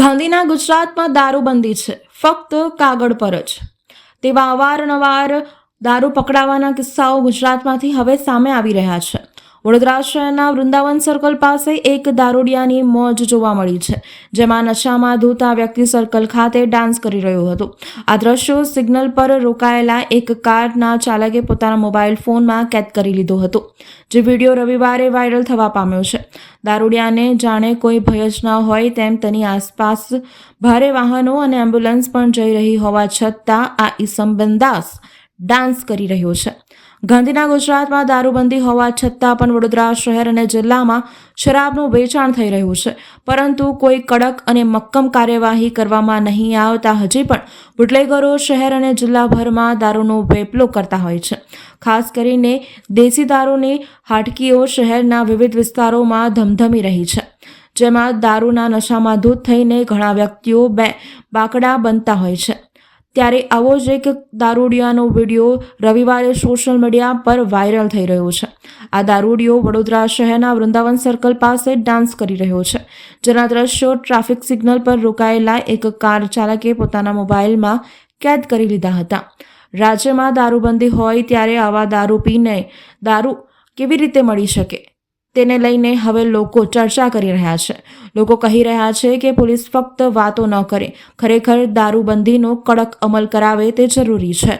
ગાંધીના ગુજરાતમાં દારૂબંધી છે. ફક્ત કાગળ પર જ. તેવા અવારનવાર દારૂ પકડાવાના કિસ્સાઓ ગુજરાતમાંથી હવે સામે આવી રહ્યા છે. વડોદરા શહેરના વૃંદાવન સર્કલ પાસે એક દારૂડિયાની મોજ જોવા મળી છે, જેમાં નશામાં ધોતા વ્યક્તિ સર્કલ ખાતે ડાન્સ કરી રહ્યો હતો. આ દ્રશ્યો સિગ્નલ પર રોકાયેલા એક કારના ચાલકે પોતાના મોબાઈલ ફોનમાં કેદ કરી લીધો હતો, જે વીડિયો રવિવારે વાયરલ થવા પામ્યો છે. દારૂડિયાને જાણે કોઈ ભય જ ન હોય તેમ તેની આસપાસ ભારે વાહનો અને એમ્બ્યુલન્સ પણ જઈ રહી હોવા છતાં આ ઈસમ બંદાસ ડાન્સ કરી રહ્યો છે. ગાંધીના ગુજરાતમાં દારૂબંધી હોવા છતાં પણ વડોદરા શહેર અને જિલ્લામાં શરાબનું વેચાણ થઈ રહ્યું છે. પરંતુ કોઈ કડક અને મક્કમ કાર્યવાહી કરવામાં નહીં આવતા હજી પણ બુટલેગરો શહેર અને જિલ્લાભરમાં દારૂનો વેપલો કરતા હોય છે. ખાસ કરીને દેશી દારૂની હાટકીઓ શહેરના વિવિધ વિસ્તારોમાં ધમધમી રહી છે. જેમાં દારૂના નશામાં ધૂત થઈને ઘણા વ્યક્તિઓ બે બાકડા બનતા હોય છે. ત્યારે આવો જ એક દારૂડિયાનો વીડિયો રવિવારે સોશિયલ મીડિયા પર વાયરલ થઈ રહ્યો છે. આ દારૂડિયો વડોદરા શહેરના વૃંદાવન સર્કલ પાસે ડાન્સ કરી રહ્યો છે. જેના દ્રશ્યો ટ્રાફિક સિગ્નલ પર રોકાયેલા એક કાર ચાલકે પોતાના મોબાઈલમાં કેદ કરી લીધા હતા. રાજ્યમાં દારૂબંધી હોય ત્યારે આવા દારૂ પીને દારૂ કેવી રીતે મળી શકે? તેને લઈને હવે લોકો ચર્ચા કરી રહ્યા છે. લોકો કહી રહ્યા છે કે પોલીસ ફક્ત વાતો ન કરે. ખરેખર દારૂબંધીનો કડક અમલ કરાવે તે જરૂરી છે.